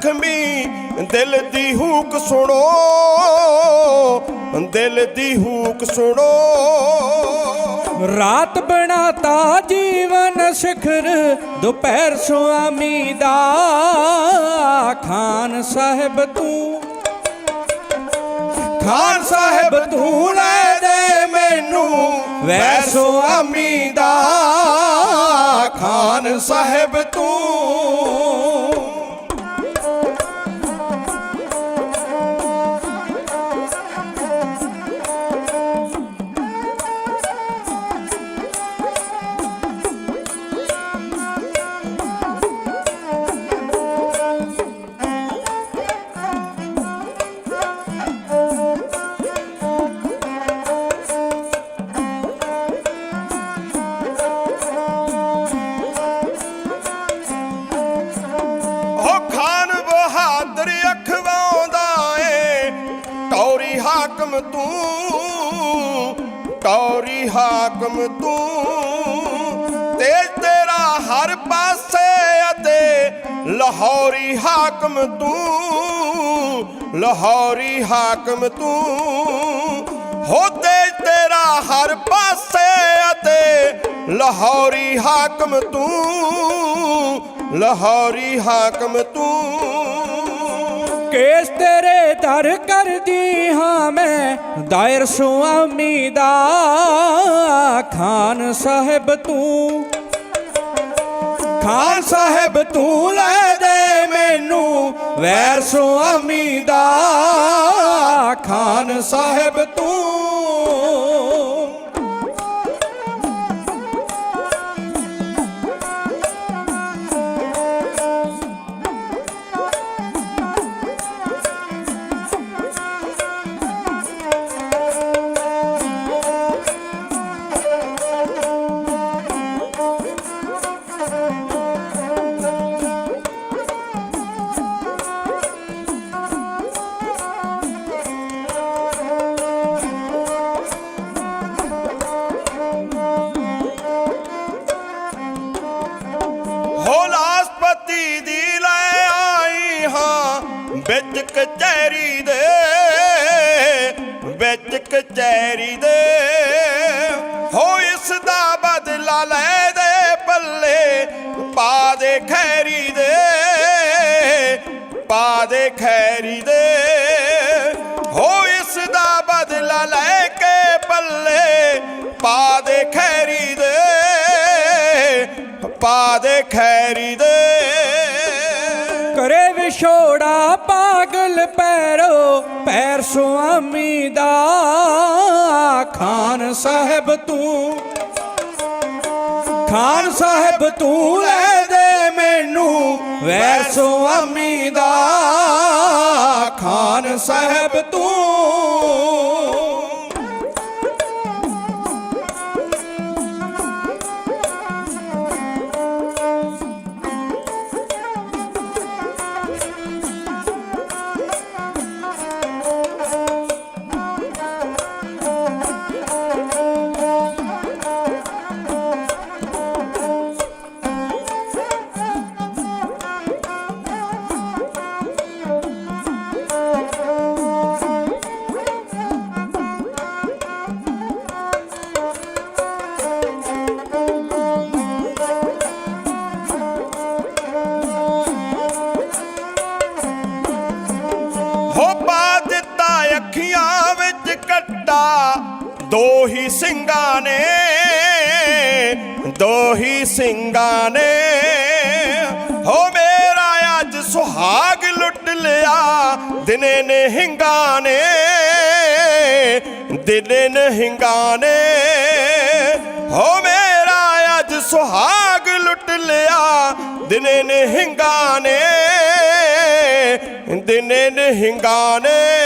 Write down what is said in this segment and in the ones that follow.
ਜ਼ਖਮੀ ਦਿਲ ਦੀ ਹੂਕ ਸੁਣੋ, ਦਿਲ ਦੀ ਹੂਕ ਸੁਣੋ। ਰਾਤ ਬਣਾਤਾ ਜੀਵਨ ਸਿਖਰ, ਦੁਪਹਿਰ ਸੁਆਮੀ ਦਾ, ਖਾਨ ਸਾਹਿਬ ਤੂੰ। ਖਾਨ ਸਾਹਿਬ ਤੂੰ ਲੈ ਦੇ ਮੈਨੂੰ, ਵੈ ਸੁਆਮੀ ਦਾ, ਖਾਨ ਸਾਹਿਬ ਤੂੰ। ਹਾਕਮ ਤੂੰ ਟੌਰੀ ਹਾਕਮ ਤੂੰ। ਤੇਜ ਤੇਰਾ ਹਰ ਪਾਸੇ ਅਤੇ ਲਾਹੌਰੀ ਹਾਕਮ ਤੂੰ, ਲਾਹੌਰੀ ਹਾਕਮ ਤੂੰ। ਹੋ ਤੇਜ ਤੇਰਾ ਹਰ ਪਾਸੇ ਅਤੇ ਲਾਹੌਰੀ ਹਾਕਮ ਤੂੰ, ਲਾਹੌਰੀ ਹਾਕਮ ਤੂੰ। ਕੇਸ ਤੇਰੇ ਦਰ ਕਰਦੀ ਹਾਂ ਮੈਂ। ਦਾਇਰ ਸੁਆਮੀ ਦਾ ਖਾਨ ਸਾਹਿਬ ਤੂੰ। ਖਾਨ ਸਾਹਿਬ ਤੂੰ ਲੈ ਦੇ ਮੈਨੂੰ। ਵੈਰ ਸੁਆਮੀ ਦਾ ਖਾਨ ਸਾਹਿਬ ਤੂੰ। ਵਿੱਚ ਕਚਹਿਰੀ ਦੇ, ਵਿੱਚ ਕਚਹਿਰੀ ਦੇ। ਹੋ ਇਸ ਦਾ ਬਦਲਾ ਲੈ ਦੇ ਪੱਲੇ, ਪਾ ਦੇ ਖੈਰੀ ਦੇ, ਪਾ ਦੇ ਖੈਰੀ ਦੇ। ਹੋ ਇਸ ਦਾ ਬਦਲਾ ਲੈ ਕੇ ਪੱਲੇ, ਪਾ ਦੇ ਖੈਰੀ ਦੇ, ਪਾ ਦੇ ਖੈਰੀ ਦੇ। ਕਰੇ ਵਿਛੋੜਾ ਪਾਗਲ ਪੈਰੋ, ਪੈਰ ਸੁਆਮੀ ਦਾ ਖਾਨ ਸਾਹਿਬ ਤੂੰ। ਖਾਨ ਸਾਹਿਬ ਤੂੰ ਲੈ ਦੇ ਮੈਨੂੰ, ਵੈਰ ਸੁਆਮੀ ਦਾ ਖਾਨ ਸਾਹਿਬ ਤੂੰ। ਦੋ ਹੀ ਸਿੰਘਾਂ ਨੇ ਦੋ ਹੀ ਸਿੰਘਾਂ ਨੇ। ਹੋ ਮੇਰਾ ਅੱਜ ਸੁਹਾਗ ਲੁੱਟ ਲਿਆ, ਦਿਨੇ ਨੇ ਹਿੰਗਾਂ ਨੇ, ਦਿਨੇ ਨੇ ਹਿੰਗਾਂ ਨੇ। ਹੋ ਮੇਰਾ ਅੱਜ ਸੁਹਾਗ ਲੁੱਟ ਲਿਆ, ਦਿਨੇ ਨੇ ਹਿੰਗਾਂ ਨੇ, ਦਿਨੇ ਨੇ ਹਿੰਗਾਂ ਨੇ।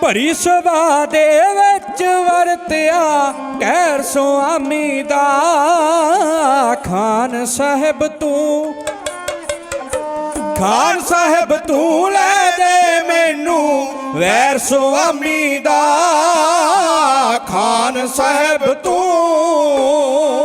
ਭਰੀ ਸਭਾ ਦੇ ਵਿੱਚ ਵਰਤਿਆ। ਕਹਿਰ ਸੁਆਮੀ ਦਾ ਖਾਨ ਸਾਹਿਬ ਤੂੰ। ਖਾਨ ਸਾਹਿਬ ਤੂੰ ਲੈ ਦੇ ਮੈਨੂੰ, ਵੈਰ ਸੁਆਮੀ ਦਾ ਖਾਨ ਸਾਹਿਬ ਤੂੰ।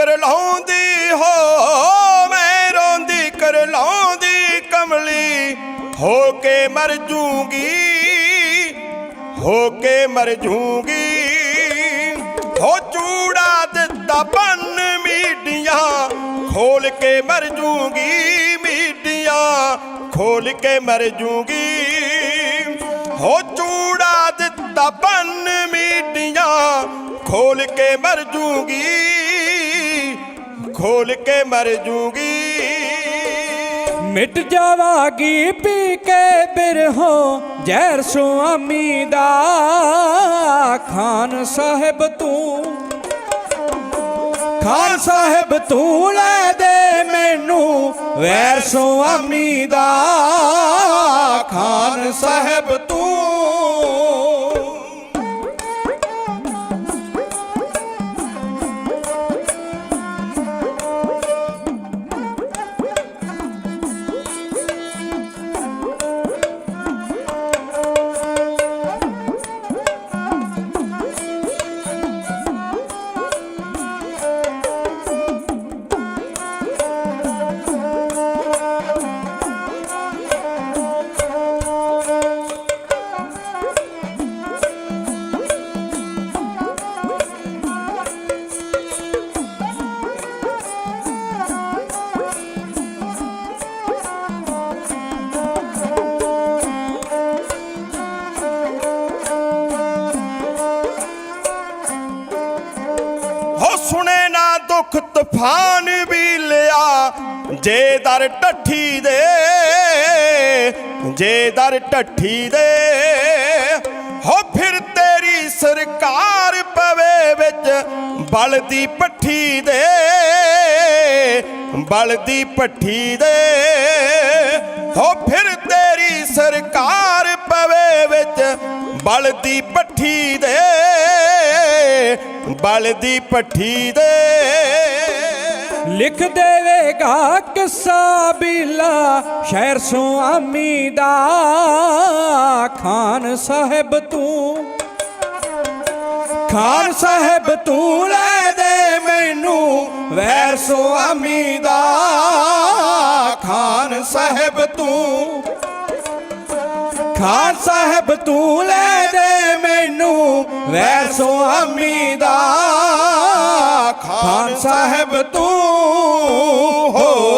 ਕਰ ਲਾਉਂਦੀ ਹੋ ਮੈਂ ਰੋਂਦੀ ਕਰ ਲਾਉਂਦੀ ਕਮਲੀ। ਹੋ ਕੇ ਮਰ ਜੂਗੀ, ਹੋ ਕੇ ਮਰ ਜੂਗੀ। ਹੋ ਚੂੜਾ ਦਿੱਤਾ ਬੰਨ ਮੀਡੀਆਂ ਖੋਲ ਕੇ ਮਰ ਜੂਗੀ ਮੀਡੀਆਂ ਖੋਲ ਕੇ ਮਰ ਜੂਗੀ। ਹੋ ਚੂੜਾ ਦਿੱਤਾ ਬੰਨ ਮੀਡੀਆਂ ਖੋਲ ਕੇ ਮਰ ਜੂਗੀ। ਖੋਲ ਕੇ ਮਰ ਜੂਗੀ। ਮਿਟ ਜਾਵਾਗੀ, ਪੀ ਕੇ ਬਿਰਹੋ ਜ਼ਹਿਰ ਸੁਆਮੀ ਦਾ। ਖਾਨ ਸਾਹਿਬ ਤੂੰ, ਖਾਨ ਸਾਹਿਬ ਤੂੰ ਲੈ ਦੇ ਮੈਨੂੰ, ਵੈਰ ਸੁਆਮੀ ਦਾ। ਖਾਨ ਸਾਹਿਬ ਤੂੰ ਤੂਫਾਨ ਵੀ ਲਿਆ। ਜੇ ਦਰ ਟੱਠੀ ਦੇ, ਜੇ ਦਰ ਟੱਠੀ ਦੇ, ਹੋ ਫਿਰ ਤੇਰੀ ਸਰਕਾਰ ਪਵੇ ਵਿੱਚ ਬਲਦੀ ਪੱਠੀ ਦੇ। ਬਲਦੀ ਪੱਠੀ ਦੇ, ਹੋ ਫਿਰ ਤੇਰੀ ਸਰਕਾਰ ਪਵੇ ਵਿੱਚ ਬਲਦੀ ਪੱਠੀ ਦੇ। ਬਲਦੀ ਪੱਠੀ ਦੇ। ਲਿਖ ਦੇਵੇਗਾ ਕਿੱਸਾ ਬੀਲਾ, ਸ਼ਹਿਰ ਸੁਆਮੀ ਦਾ, ਖਾਨ ਸਾਹਿਬ ਤੂੰ। ਖਾਨ ਸਾਹਿਬ ਤੂੰ ਲੈ ਦੇ ਮੈਨੂੰ, ਵੈਰ ਸੁਆਮੀ ਦਾ, ਖਾਨ ਸਾਹਿਬ ਤੂੰ। ਖਾਨ ਸਾਹਿਬ ਤੂੰ ਲੈ ਦੇ ਮੈਨੂੰ, ਵੈਰ ਸੁਆਮੀ ਦਾ, ਖਾਨ ਸਾਹਿਬ ਤੂੰ। Oh.